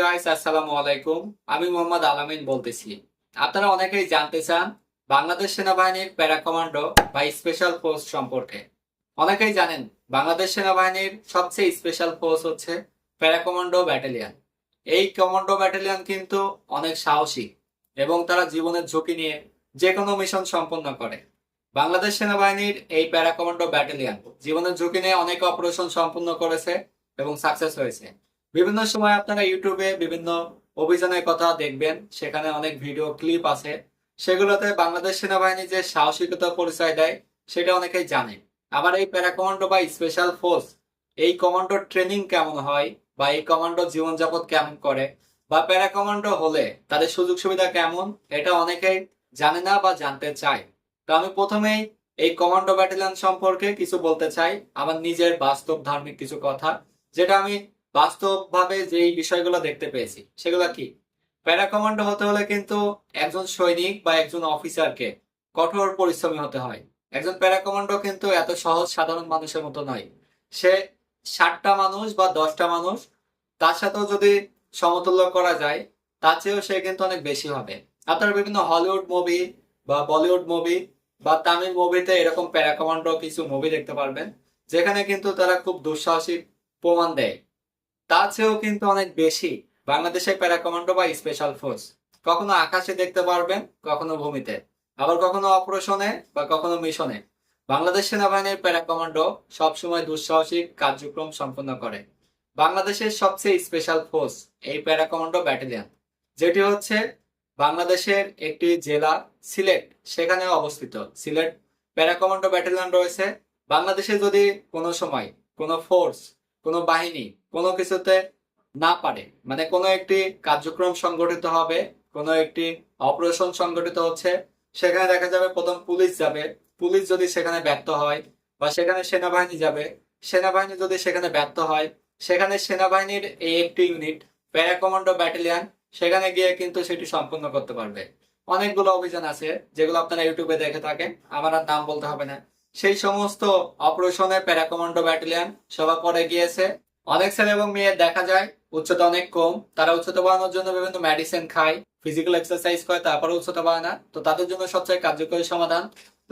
Guys আসসালামু আলাইকুম। আমি মোহাম্মদ আলামিন বলতেছি। আপনারা অনেকেই জানতে চান, বাংলাদেশ সেনাবাহিনীর প্যারা কমান্ডো বা স্পেশাল ফোর্স সম্পর্কে। অনেকেই জানেন, বাংলাদেশ সেনাবাহিনীর সবচেয়ে স্পেশাল ফোর্স হচ্ছে প্যারা কমান্ডো ব্যাটালিয়ন। এই কমান্ডো ব্যাটালিয়ন কিন্তু অনেক সাহসী এবং তারা জীবনের ঝুঁকি নিয়ে যে কোনো মিশন সম্পন্ন করে। বাংলাদেশ সেনাবাহিনীর এই প্যারা কমান্ডো ব্যাটালিয়ন জীবনের ঝুঁকি নিয়ে অনেক অপারেশন সম্পন্ন করেছে এবং সাকসেস হয়েছে। বিভিন্ন সময় আপনারা ইউটিউবে বিভিন্ন অভিযানের কথা দেখবেন, সেখানে অনেক ভিডিও ক্লিপ আছে। সেগুলোতে বাংলাদেশ সেনাবাহিনী যে সাহসিকতা পরিচয় দেয়, সেটা অনেকেই জানে। আবার এই প্যারা কমান্ডো বা স্পেশাল ফোর্স এই কমান্ডোর ট্রেনিং কেমন হয় বা এই কমান্ডো জীবনযাপন কেমন করে, বা প্যারা কমান্ডো হলে তাদের সুযোগ সুবিধা কেমন, এটা অনেকেই জানে না বা জানতে চায়। তো আমি প্রথমেই এই কমান্ডো ব্যাটালিয়ন সম্পর্কে কিছু বলতে চাই, আমার নিজের বাস্তব ধার্মিক কিছু কথা, যেটা আমি বাস্তবভাবে যেই বিষয়গুলো দেখতে পেয়েছি, সেগুলো কি? প্যারা কমান্ডো হতে হলে কিন্তু একজন সৈনিক বা একজন অফিসারকে কঠোর পরিশ্রমী হতে হয়। একজন প্যারা কমান্ডো কিন্তু এত সহজ সাধারণ মানুষের মতো নয়। সে ষাটটা মানুষ বা দশটা মানুষ, তার সাথেও যদি সমতুল্য করা যায়, তার চেয়েও সে কিন্তু অনেক বেশি হবে। আপনারা বিভিন্ন হলিউড মুভি বা বলিউড মুভি বা তামিল মুভিতে এরকম প্যারা কমান্ডো কিছু মুভি দেখতে পারবেন, যেখানে কিন্তু তারা খুব দুঃসাহসিক প্রমাণ দেয়। তার চেয়েও কিন্তু অনেক বেশি। বাংলাদেশের প্যারা কমান্ডো বা স্পেশাল ফোর্স। কখনো আকাশে দেখতে পারবেন, কখনো ভূমিতে। আবার কখনো অপারেশনে বা কখনো মিশনে। বাংলাদেশ সেনাবাহিনীর প্যারা কমান্ডো সবসময় দুঃসাহসিক কার্যক্রম সম্পন্ন করে। বাংলাদেশের সবচেয়ে স্পেশাল ফোর্স এই প্যারা কমান্ডো ব্যাটালিয়ন, যেটি হচ্ছে বাংলাদেশের একটি জেলা, সিলেট, সেখানে অবস্থিত। সিলেট প্যারা কমান্ডো ব্যাটালিয়ন রয়েছে। বাংলাদেশে যদি কোনো সময় কোনো ফোর্স কোনো বাহিনী, কোনো কিছুতে না পারে। মানে কোনো একটি কার্যক্রম সংগঠিত হবে, কোনো একটি অপারেশন সংগঠিত হচ্ছে, সেখানে দেখা যাবে প্রথম পুলিশ যাবে। পুলিশ যদি সেখানে ব্যর্থ হয় বা সেখানে সেনাবাহিনী যাবে, সেনাবাহিনী যদি সেখানে ব্যর্থ হয়, সেখানে সেনাবাহিনীর এই একটি ইউনিট প্যারা কমান্ডো ব্যাটালিয়ন সেখানে গিয়ে কিন্তু সেটি সম্পূর্ণ করতে পারবে। অনেকগুলো অভিযান আছে, যেগুলো আপনারা ইউটিউবে দেখে থাকেন, আমার আর নাম বলতে হবে না। সেই সমস্ত অপারেশনে প্যারা কমান্ডো ব্যাটালিয়ন সবার পরে গিয়েছে। অনেক ছেলে এবং মেয়ের দেখা যায়, উচ্চতা অনেক কম। তারা উচ্চতা বাড়ানোর জন্য বিভিন্ন মেডিসিন খায় ফিজিক্যাল এক্সারসাইজ করে, তারপরে উচ্চতা বাড়ায় না। তো তাদের জন্য সবচেয়ে কার্যকরী সমাধান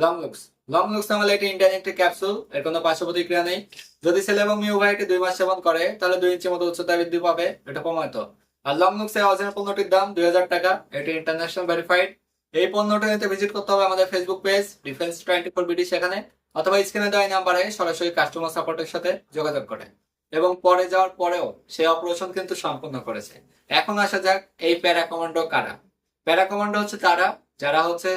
লং লুকস লং লুকস নামে একটি ইন্ডিয়ান একটি ক্যাপসুল এর কোনো পার্শ্ব প্রতিক্রিয়া নেই। যদি ছেলে এবং মেয়ে উভয়কে দুই মাস সেবন করে, তাহলে দুই ইঞ্চি মতো উচ্চতা বৃদ্ধি পাবে, এটা প্রমাণিত। আর লং লুকস এর অরিজিনাল পণ্যটির দাম দুই হাজার টাকা, এটি ইন্টারন্যাশনাল ভেরিফাইড এই পণ্যটা নিতে ভিজিট করতে হবে আমাদের Facebook page defence twenty four BD সেখানে অথবা স্ক্রিনে দেওয়া নাম্বারে সরাসরি কাস্টমার সাপোর্টের সাথে যোগাযোগ করে। এবং পরে যাওয়ার পরেও সে অপারেশন কিন্তু সম্পূর্ণ করেছে। এখন আসা যাক এই প্যারা কমান্ডো কারা। প্যারা কমান্ডো হচ্ছে তারা, যারা হচ্ছে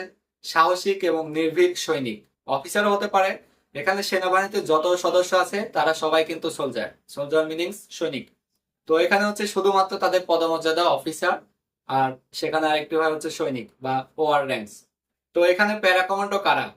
সাহসিক এবং নির্ভীক সৈনিক। অফিসারও হতে পারে। এখানে সেনাবাহিনীতে যত সদস্য আছে, তারা সবাই কিন্তু সোলজার সোলজার মিনিংস সৈনিক। তো এখানে হচ্ছে শুধুমাত্র তাদের পদমর্যাদা অফিসার আর সেখানে আরেকটি হয় হচ্ছে সৈনিক বা ওয়ার র্যাঙ্কস তো এখানে প্যারা কমান্ডো কারা?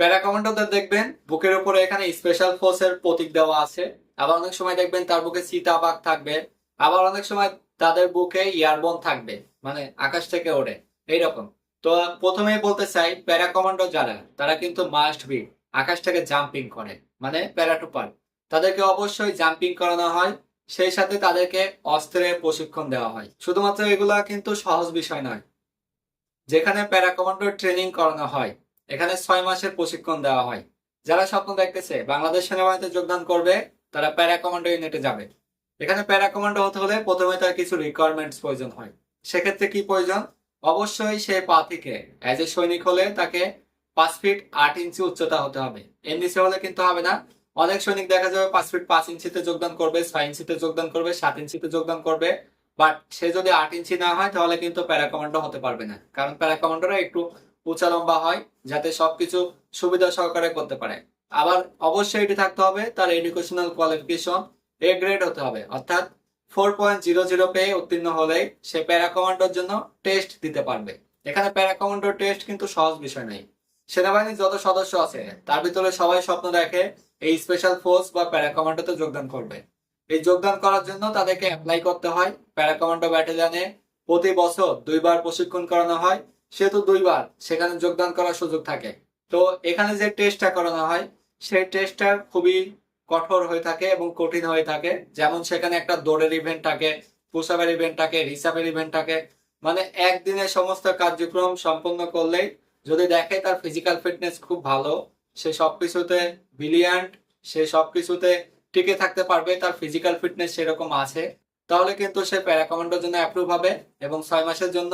প্যারা কমান্ডোদের দেখবেন বুকের উপরে এখানে স্পেশাল ফোর্সের প্রতীক দেওয়া আছে। আবার অনেক সময় দেখবেন তার বুকে চিতাবাঘ থাকবে। আবার অনেক সময় তাদের বুকে ইয়ারবন থাকবে মানে আকাশ থেকে ওড়ে। এইরকম। তো প্রথমেই বলতে চাই, প্যারা কমান্ডো যারা, তারা কিন্তু মাস্ট বি আকাশ থেকে জাম্পিং করে মানে প্যারাটুপার তাদেরকে অবশ্যই জাম্পিং করানো হয়। সেই সাথে তাদেরকে অস্ত্রের প্রশিক্ষণ দেওয়া হয়। শুধুমাত্র এগুলা কিন্তু সহজ বিষয় নয়। যেখানে প্যারা কমান্ডো ট্রেনিং করানো হয়, এখানে ছয় মাসের প্রশিক্ষণ দেওয়া হয়। যারা স্বপ্ন দেখতেছে, বাংলাদেশ সেনাবাহিনীতে যোগদান করবে, তারা প্যারা কমান্ডো ইউনিটে যাবে। এখানে প্যারা কমান্ডো হতে হলে প্রথমে তার কিছু রিকোয়ারমেন্টস প্রয়োজন হয়। সেক্ষেত্রে কি প্রয়োজন? অবশ্যই সে পা থেকে অ্যাজ এ সৈনিক হলে তাকে পাঁচ ফিট আট ইঞ্চি উচ্চতা হতে হবে। এর নিচে হলে কিন্তু হবে না। অনেক সৈনিক দেখা যাবে পাঁচ ফিট পাঁচ ইঞ্চিতে যোগদান করবে, ছয় ইঞ্চিতে যোগদান করবে, সাত ইঞ্চিতে যোগদান করবে। বাট সে যদি আট ইঞ্চি না হয়, তাহলে কিন্তু প্যারা কমান্ডো হতে পারবে না। কারণ প্যারা কমান্ডোরা একটু উঁচা লম্বা হয়, যাতে সবকিছু সুবিধা সহকারে করতে পারে। আবার অবশ্যই এটি থাকতে হবে, তার এডুকেশনাল কোয়ালিফিকেশন এ গ্রেড হতে হবে। অর্থাৎ ফোর পয়েন্ট জিরো জিরো পেয়ে উত্তীর্ণ হলে সে প্যারা কমান্ডোর জন্য টেস্ট দিতে পারবে। এখানে প্যারা কমান্ডোর টেস্ট কিন্তু সহজ বিষয় নেই সেনাবাহিনীর যত সদস্য আছে, তার ভিতরে সবাই স্বপ্ন দেখে এই স্পেশাল ফোর্স বা প্যারা কমান্ডোতে যোগদান করবে। এই যোগদান করার জন্য তাদেরকে অ্যাপ্লাই করতে হয়। প্যারা কমান্ডো ব্যাটালিয়নে প্রতি বছর দুইবার প্রশিক্ষণ করানো হয়। সেহেতু দুইবার সেখানে যোগদান করার সুযোগ থাকে। তো এখানে যে টেস্টটা করানো হয়, সেই টেস্টটা খুবই কঠোর হয়ে থাকে এবং কঠিন হয়ে থাকে। যেমন সেখানে একটা দৌড়ের ইভেন্ট থাকে পুষাবের ইভেন্ট থাকে রিসাবের ইভেন্ট থাকে। মানে একদিনে সমস্ত কার্যক্রম সম্পন্ন করলেই যদি দেখে তার ফিজিক্যাল ফিটনেস খুব ভালো, সে সবকিছুতে ব্রিলিয়ান্ট সে সবকিছুতে টিকে থাকতে পারবে, তার ফিজিক্যাল ফিটনেস সেরকম আছে, তাহলে কিন্তু সে প্যারাকমান্ডোর জন্য অ্যাপ্রুভ হবে এবং ছয় মাসের জন্য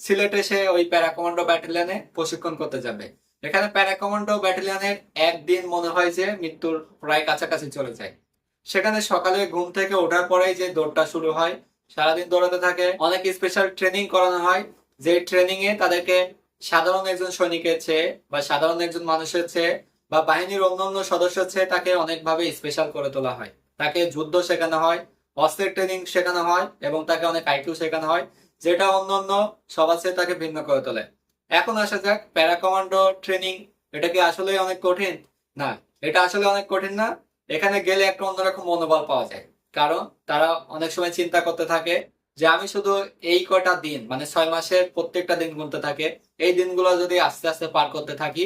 সিলেটে সে ওই প্যারাকমান্ডো ব্যাটালিয়নে প্রশিক্ষণ করতে যাবে। এখানে প্যারাকমান্ডো ব্যাটালিয়নের একদিন মনে হয় যে মৃত্যুর প্রায় কাছাকাছি চলে যায়। সেখানে সকালে ঘুম থেকে ওঠার পরেই যে দৌড়টা শুরু হয়, সারাদিন দৌড়াতে থাকে, অনেক স্পেশাল ট্রেনিং করানো হয়, যে ট্রেনিং এ তাদেরকে সাধারণ একজন সৈনিকের চেয়ে বা সাধারণ একজন মানুষের চেয়ে বা বাহিনীর অন্যান্য সদস্যের চেয়ে তাকে অনেকভাবে স্পেশাল করে তোলা হয়। তাকে যুদ্ধ শেখানো হয় অস্ত্রের ট্রেনিং শেখানো হয় এবং তাকে অনেক আইকিউ শেখানো হয়, যেটা অন্যান্য সবার চেয়ে তাকে ভিন্ন করে তোলে। এখন আসা যাক প্যারা কমান্ডো ট্রেনিং এটা কি আসলে অনেক কঠিন? না, এটা আসলে অনেক কঠিন না। এখানে গেলে একটা অন্যরকম মনোবল পাওয়া যায়। কারণ তারা অনেক সময় চিন্তা করতে থাকে যে আমি শুধু এই কটা দিন মানে ছয় মাসের প্রত্যেকটা দিন গুনতে থাকে, এই দিনগুলো যদি আস্তে আস্তে পার করতে থাকি,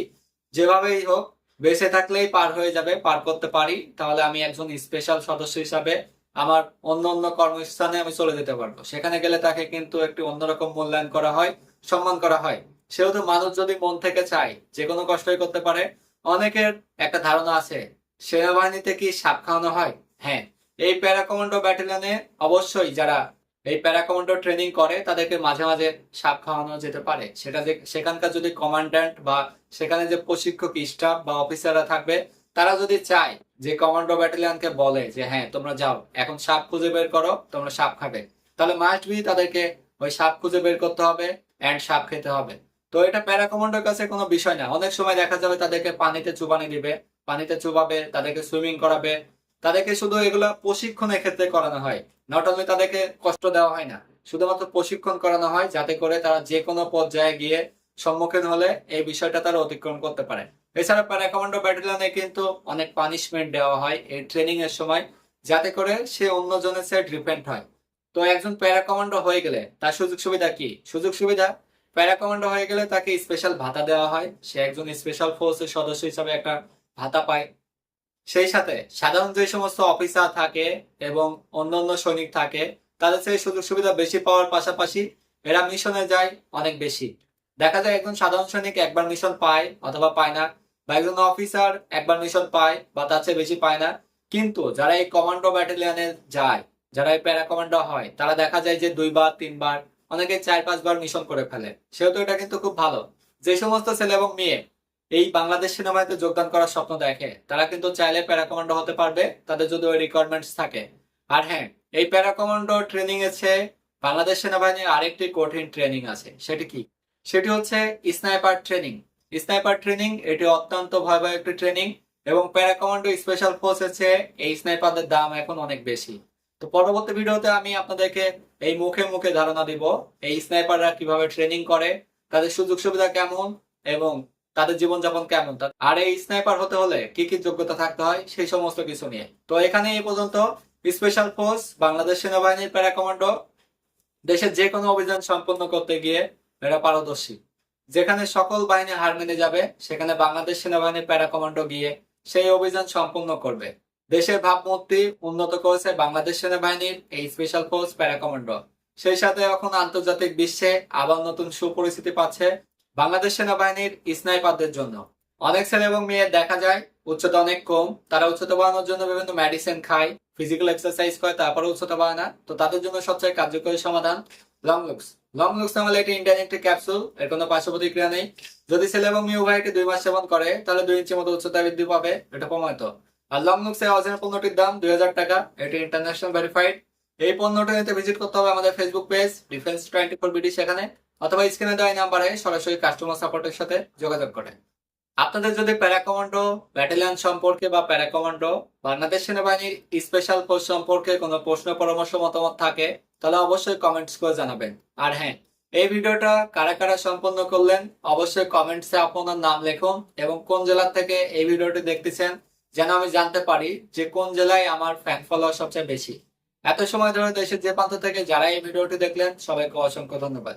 যেভাবেই হোক, বেঁচে থাকলেই পার হয়ে যাবে, পার করতে পারি, তাহলে আমি একজন স্পেশাল সদস্য হিসাবে আমার অন্য অন্য কর্মস্থানে আমি চলে যেতে পারব। সেখানে গেলে তাকে কিন্তু একটি অন্যরকম মূল্যায়ন করা হয়, সম্মান করা হয়। সেহেতু মানুষ যদি মন থেকে চায়, যে কোনো কষ্টই করতে পারে, অনেকের একটা ধারণা আছে, সেনাবাহিনীতে কি সাপ খাওয়ানো হয়? হ্যাঁ এই প্যারা কমান্ডো ব্যাটালিয়নে অবশ্যই যারা এই প্যারা কমান্ডো ট্রেনিং করে, তাদেরকে মাঝে মাঝে সাপ খাওয়ানো যেতে পারে। সেটা যে, সেখানকার যদি কমান্ড্যান্ট বা সেখানে যে প্রশিক্ষক, স্টাফ বা অফিসাররা থাকবে, তারা যদি চায় যে কমান্ডো ব্যাটালিয়নকে বলে যে হ্যাঁ তোমরা যাও, এখন সাপ খুঁজে বের করো, তোমরা সাপ খাবে। তাহলে মাস্ট বি তাদেরকে ওই সাপ খুঁজে বের করতে হবে অ্যান্ড সাপ খেতে হবে। তো এটা প্যারা কমান্ডোর কাছে কোনো বিষয় না। অনেক সময় দেখা যাবে তাদেরকে পানিতে চুবানি দিবে, পানিতে চুবাবে, তাদেরকে সুইমিং করাবে তাদেরকে শুধু এগুলো প্রশিক্ষণের ক্ষেত্রে করানো হয়। নট অনলি তাদেরকে কষ্ট দেওয়া হয় না, শুধুমাত্র প্রশিক্ষণ করানো হয় যাতে করে তারা যে কোনো পর্যায়ে গিয়ে সম্মুখীন হলে এই বিষয়টা তারা অতিক্রম করতে পারে। এছাড়া প্যারা কমান্ডো ব্যাটালিয়নে কিন্তু অনেক পানিশমেন্ট দেওয়া হয় এই ট্রেনিং এর সময়, যাতে করে সে অন্যজনের সে ডিপেন্ড হয়। তো একজন প্যারা কমান্ডো হয়ে গেলে তার সুযোগ সুবিধা কি? সুযোগ সুবিধা প্যারা কমান্ডো হয়ে গেলে তাকে স্পেশাল ভাতা দেওয়া হয়। সে একজন স্পেশাল ফোর্সের সদস্য হিসাবে একটা ভাতা পায়। সেই সাথে সাধারণ যে সমস্ত অফিসার থাকে এবং অন্যান্য সৈনিক থাকে, তাদের সেই সুযোগ সুবিধা বেশি পাওয়ার পাশাপাশি এরা মিশনে যায় অনেক বেশি। দেখা যায় একজন সাধারণ সৈনিক একবার মিশন পায় অথবা পায় না, বা একজন অফিসার একবার মিশন পায় বা তার চেয়ে বেশি পায় না। কিন্তু যারা এই কমান্ডো ব্যাটালিয়নে যায়, যারা এই প্যারা কমান্ডো হয়, তারা দেখা যায় যে দুইবার, তিনবার, অনেকে চার, পাঁচবার মিশন করে ফেলে। সেহেতু এটা কিন্তু খুব ভালো। যে সমস্ত ছেলে এবং মেয়ে এই বাংলাদেশ সেনাবাহিনীতে যোগদান করার স্বপ্ন দেখে। তারা কিন্তু চাইলে প্যারা কমান্ডো হতে পারবে, তাদের যদি ওই রিকোয়ারমেন্টস থাকে। আর হ্যাঁ এই প্যারা কমান্ডো ট্রেনিং এসে বাংলাদেশ সেনাবাহিনীর আরেকটি কঠিন ট্রেনিং আছে। সেটি কি? সেটি হচ্ছে স্নাইপার ট্রেনিং স্নাইপার ট্রেনিং এটি অত্যন্ত ভয়াবহ একটি ট্রেনিং এবং প্যারা কমান্ডো স্পেশাল ফোর্স এসে এই স্নাইপারদের দাম এখন অনেক বেশি। তো পরবর্তী ভিডিওতে আমি আপনাদেরকে এই মুখে মুখে ধারণা দিব, এই স্নাইপাররা কীভাবে ট্রেনিং করে, তাদের সুযোগ সুবিধা কেমন এবং তাদের জীবনযাপন কেমন? আর এই স্নাইপার হতে হলে কি কি যোগ্যতা থাকতে হয়? সেই সমস্ত কিছু নিয়ে। তো এখানে এই পর্যন্ত স্পেশাল ফোর্স বাংলাদেশ সেনাবাহিনীর প্যারা কমান্ডো দেশের যে কোনো অভিযান সম্পন্ন করতে গিয়ে এরা পারদর্শী। যেখানে সকল বাহিনী হার মেনে যাবে, সেখানে বাংলাদেশ সেনাবাহিনীর প্যারা কমান্ডো গিয়ে সেই অভিযান সম্পূর্ণ করবে। দেশের ভাবমূর্তি উন্নত করেছে বাংলাদেশ সেনাবাহিনীর এই স্পেশাল ফোর্স প্যারা কমান্ডো সেই সাথে এখন আন্তর্জাতিক বিশ্বে আবার নতুন সুপরিস্থিতি পাচ্ছে বাংলাদেশ সেনাবাহিনীর স্নাইপারদের জন্য। অনেক ছেলে এবং মেয়ে দেখা যায়, উচ্চতা অনেক কম, তারা উচ্চতা বাড়ানোর জন্য বিভিন্ন মেডিসিন খায় ফিজিক্যাল এক্সারসাইজ করে, তারপরে উচ্চতা বাড়ায় না। তো তাদের জন্য সবচেয়ে কার্যকরী সমাধান লং লুকস লং লুকস নামে একটি ইন্ডিয়ান একটি ক্যাপসুল এর কোনো পার্শ্ব প্রতিক্রিয়া নেই। যদি ছেলে এবং মেয়ে উভয়কে দুই মাস সেবন করে, তাহলে দুই ইঞ্চি মতো উচ্চতা বৃদ্ধি পাবে, এটা প্রমাণিত। আর লং লুকস এর অরিজিনাল পণ্যটির দাম দুই হাজার টাকা, এটি ইন্টারন্যাশনাল ভেরিফাইড এই পণ্যটি নিতে ভিজিট করতে হবে আমাদের Facebook page defence twenty four BD সেখানে। অথবা স্ক্রিনে দেওয়া নাম্বারে সরাসরি কাস্টমার সাপোর্টের সাথে যোগাযোগ করে আপনাদের যদি প্যারা কমান্ডো ব্যাটালিয়ন সম্পর্কে বা প্যারা কমান্ডো বাংলাদেশ সেনাবাহিনীর স্পেশাল ফোর্স সম্পর্কে কোনো প্রশ্ন, পরামর্শ, মতামত থাকে, তাহলে অবশ্যই কমেন্টস করে জানাবেন। আর হ্যাঁ এই ভিডিওটা কারা কারা সম্পন্ন করলেন, অবশ্যই কমেন্টসে আপনার নাম লিখুন এবং কোন জেলা থেকে এই ভিডিওটি দেখতেছেন, যেন আমি জানতে পারি যে কোন জেলায় আমার ফ্যান ফলোয়ার সবচেয়ে বেশি। এত সময় ধরে দেশের যে প্রান্ত থেকে যারা এই ভিডিওটি দেখলেন, সবাইকে অসংখ্য ধন্যবাদ।